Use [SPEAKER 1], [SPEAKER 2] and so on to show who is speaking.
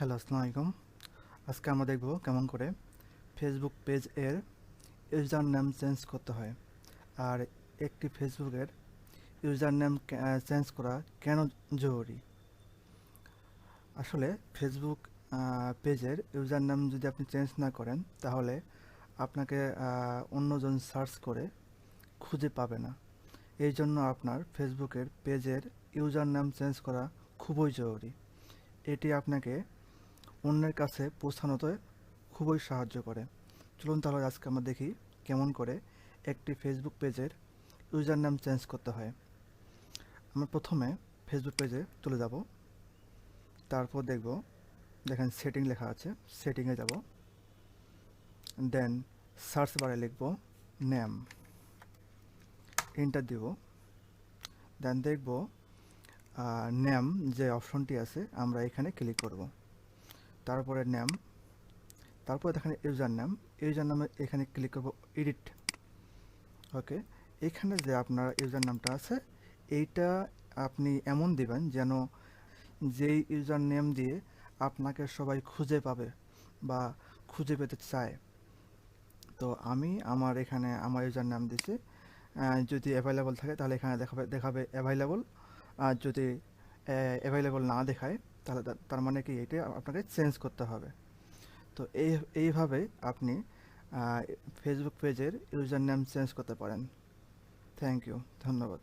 [SPEAKER 1] Hello, আসসালামু আলাইকুম। আজকে আমরা দেখব কেমন করে ফেসবুক পেজ এর ইউজার নেম চেঞ্জ করতে হয় আর একটি ফেসবুকের ইউজার নেম চেঞ্জ করা কেন জরুরি। আসলে ফেসবুক পেজের ইউজার নেম যদি আপনি চেঞ্জ না করেন, তাহলে আপনাকে অন্যজন সার্চ করে খুঁজে পাবে না। এই জন্য আপনার ফেসবুকের পেজের ইউজার নাম চেঞ্জ করা খুবই জরুরি। এটি আপনাকে অন্যের কাছে পৌঁছানোতে খুবই সাহায্য করে। চলুন তাহলে আজকে আমরা দেখি কেমন করে একটি ফেসবুক পেজের ইউজার নাম চেঞ্জ করতে হয়। আমরা প্রথমে ফেসবুক পেজে চলে যাব। তারপর দেখব, দেখেন সেটিং লেখা আছে সেটিংয়ে যাব। দেন সার্চ বারে লিখব নেম এন্টার দিব। দেন দেখব নেম যে অপশনটি আছে, আমরা এখানে ক্লিক করব। তারপরে নেম তারপরে দেখেন ইউজার নাম ইউজার নামে এখানে ক্লিক করব এডিট ওকে এখানে যে আপনার ইউজার নামটা আছে, এইটা আপনি এমন দিবেন যেন যেই ইউজার নেম দিয়ে আপনাকে সবাই খুঁজে পাবে বা খুঁজে পেতে চায়। তো আমি আমার এখানে আমার ইউজার নাম দিছি। যদি অ্যাভেলেবল থাকে তাহলে এখানে দেখাবে দেখাবে অ্যাভেলেবল আর যদি অ্যাভেলেবল না দেখায় তাহলে তার মানে কি? এটা আপনাকে চেঞ্জ করতে হবে। তো এই, এইভাবে আপনি ফেসবুক পেজের ইউজার নেম চেঞ্জ করতে পারেন। থ্যাংক ইউ ধন্যবাদ।